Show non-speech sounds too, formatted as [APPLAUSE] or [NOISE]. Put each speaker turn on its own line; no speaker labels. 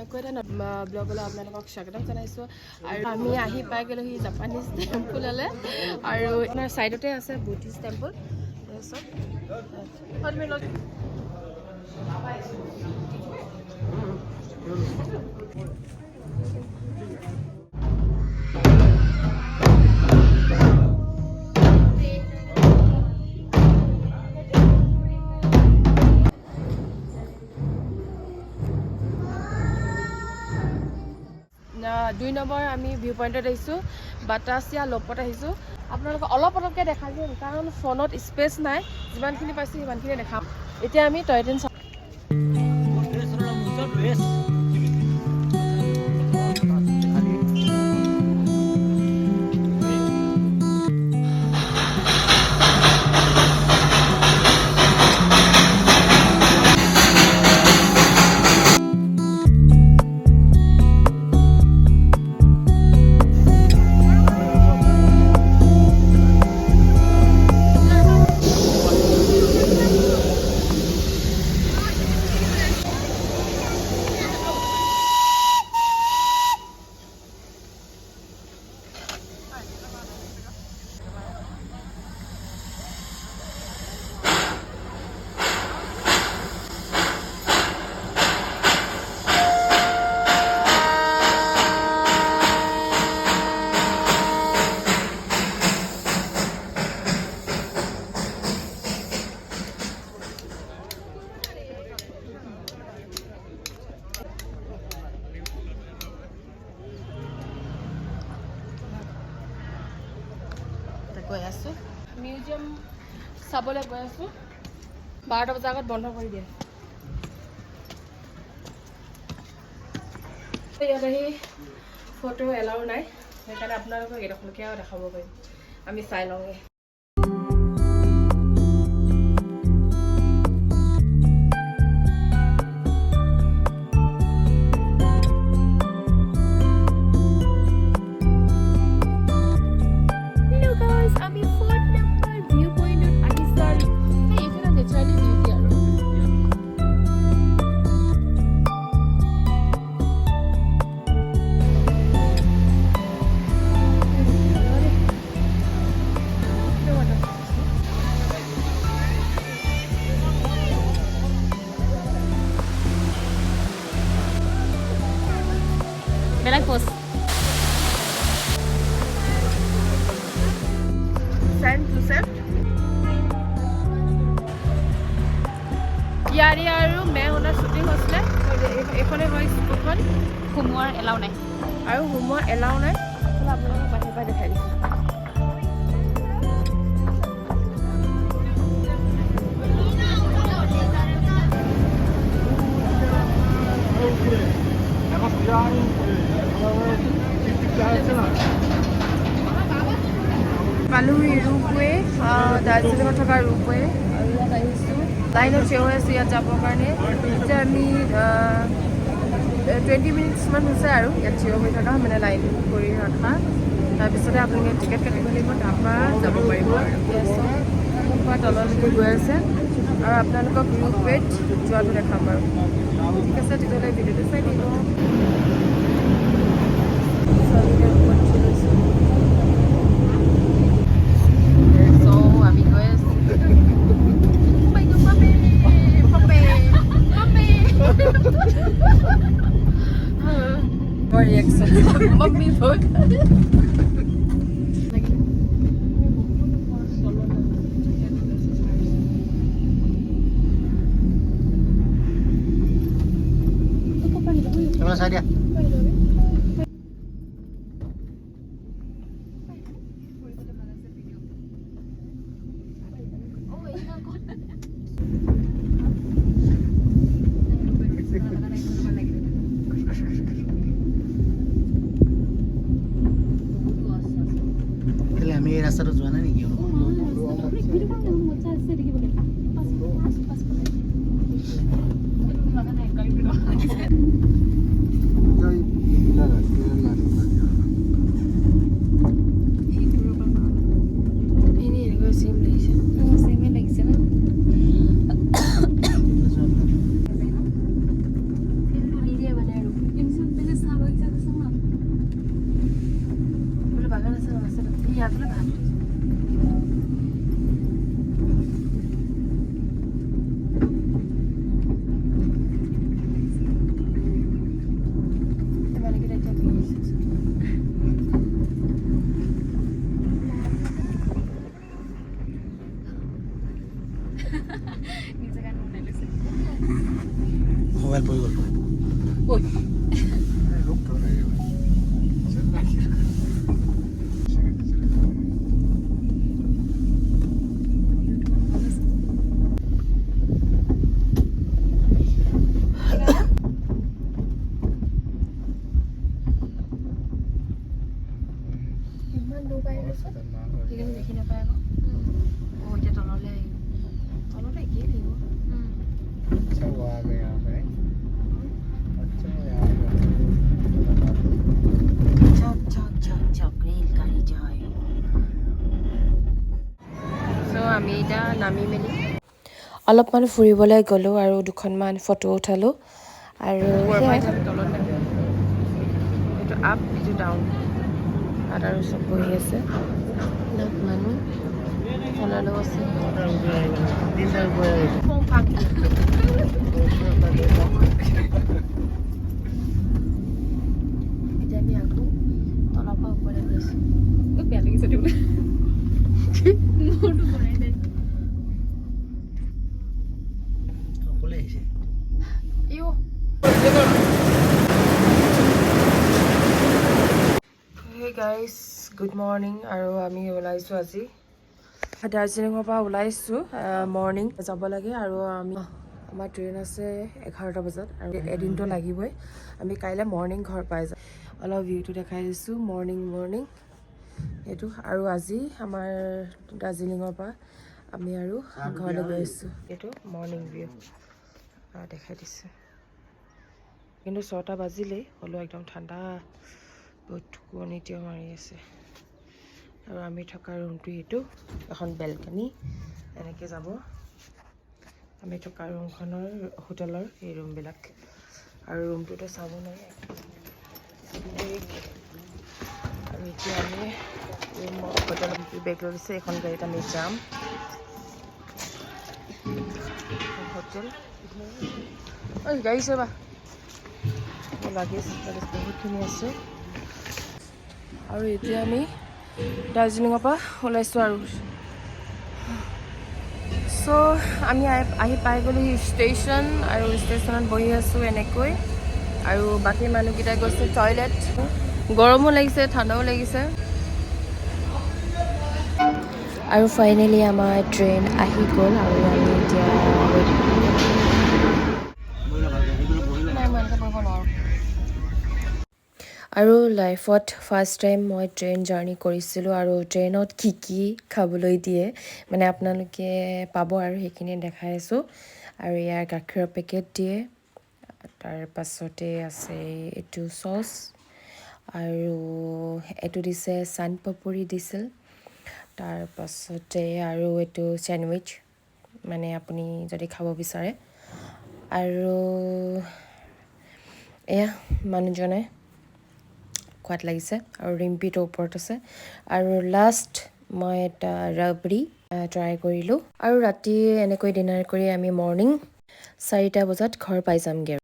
এটা ব্লগলৈ আপোনালোকক স্বাগতম জনাইছোঁ। আৰু আমি আহি পাই গ'লোহি জাপানীজ টেম্পুললৈ আৰু আপোনাৰ ছাইডতে আছে বুদ্ধিষ্ট টেম্পুল তাৰপিছত দুই নম্বৰ আমি ভিউ পইণ্টত আহিছোঁ বাটাচিয়া লপত আহিছোঁ। আপোনালোকক অলপ অলপকৈ দেখাই দিম কাৰণ ফোনত স্পেচ নাই যিমানখিনি পাইছোঁ সিমানখিনি দেখাম। এতিয়া আমি টয় ট্ৰেইন আছোঁ। মিউজিয়াম চাবলৈ গৈ আছোঁ। বাৰটা বজাৰ আগত বন্ধ কৰি দিয়ে। ইয়াত আহি ফটো এলাও নাই। সেইকাৰণে আপোনালোকক এইডোখৰলৈকে আৰু দেখাব পাৰিম। আমি চাই লওঁগৈ। চেণ্ট জোচেফ ইয়াৰে আৰু মে ওনাৰ শ্বুটিং হৈছিলে এইখনে হয় স্কুলখন।
সোমোৱাৰ এলাও নাই।
আৰু সোমোৱাৰ এলাও নাই। আপোনালোকক বাহিৰৰ পৰা দেখাই দিছোঁ। দাৰ্জিলিঙত থকা ৰোপৱে আৰু লাইনত থিয় হৈ আছোঁ ইয়াত যাবৰ কাৰণে। এতিয়া আমি টুৱেণ্টি মিনিটছমান হৈছে আৰু ইয়াত থিয় হৈ থকা মানে লাইন কৰি ৰখা। তাৰপিছতে আপোনালোকে টিকেট কাটিব লাগিব, তাৰপৰা যাব পাৰিব। পৰা তললৈকে গৈ আছে। আৰু আপোনালোকক ৰোপৱেত যোৱাটো দেখাম বাৰু। ঠিক আছে, তেতিয়াহ'লে ভিডিঅ'টো চাই দিব [LAUGHS]
good. 哎 অলপমান ফুৰিবলৈ গ'লোঁ আৰু দুখনমান ফটো উঠালোঁ। আৰু তাত আৰু চব বহি আছে। এতিয়া আমি আকৌ তলৰ পৰা ওপৰলৈ গৈছোঁ।
বেয়া লাগিছে দিবলৈ
গাইজ গুড মৰ্ণিং আৰু আমি ওলাইছোঁ আজি। দাৰ্জিলিঙৰ পৰা ওলাইছোঁ মৰ্ণিং যাব লাগে আৰু আমি আমাৰ ট্ৰেইন আছে এঘাৰটা বজাত আৰু এদিনটো লাগিবই। আমি কাইলৈ মৰ্ণিং ঘৰ পাই যাম। অলপ ভিউটো দেখাই দিছোঁ মৰ্ণিং মৰ্ণিং এইটো আৰু আজি আমাৰ দাৰ্জিলিঙৰ পৰা আমি আৰু ঘৰলৈ গৈ আছোঁ। এইটো মৰ্ণিং ভিউ দেখাই দিছোঁ। কিন্তু ছটা বাজিলেই হ'লেও একদম ঠাণ্ডা। বহুত টোপনি এতিয়াও মাৰি আছে। আৰু আমি থকা ৰুমটো এইটো, এখন বেলকনি এনেকৈ যাব। আমি থকা ৰুমখনৰ হোটেলৰ এই ৰুমবিলাক আৰু ৰুমটোতো চাব নোৱাৰি। আৰু এতিয়া আমি ৰুম হোটেলত বেগ লৈ গৈছে, এইখন গাড়ীত আমি যাম। হোটেল ঐ গাড়ী চাবা। লাগেজ লাগেজ বহুতখিনি আছে। আৰু এতিয়া আমি দাৰ্জিলিঙৰ পৰা ওলাইছোঁ আৰু। চ' আমি আহি- পাই গ'লো ষ্টেচন আৰু ষ্টেচনত বহি আছোঁ এনেকৈ। আৰু বাকী মানুহকেইটা গৈছে টয়লেট গৰমো লাগিছে, ঠাণ্ডাও লাগিছে। আৰু ফাইনেলি আমাৰ ট্ৰেইন আহি গ'ল আৰু আমি এতিয়া আৰু লাইফত ফাৰ্ষ্ট টাইম মই ট্ৰেইন জাৰ্ণি কৰিছিলোঁ আৰু ট্ৰেইনত কি কি খাবলৈ দিয়ে মানে আপোনালোকে পাব আৰু সেইখিনি দেখাই আছোঁ। আৰু ইয়াৰ গাখীৰৰ পেকেট দিয়ে তাৰ পাছতে আছে এইটো চচ আৰু এইটো দিছে চান পাপৰি দিছিল। তাৰ পাছতে আৰু এইটো চেণ্ডউইচ মানে আপুনি যদি খাব বিচাৰে। আৰু এয়া মানুহজনে খোৱাত লাগিছে আৰু ৰিম্পিটো ওপৰত আছে। আৰু লাষ্ট মই এটা ৰাবৰি ট্ৰাই কৰিলোঁ। আৰু ৰাতি এনেকৈ ডিনাৰ কৰি আমি মৰ্ণিং চাৰিটা বজাত ঘৰ পাই যামগৈ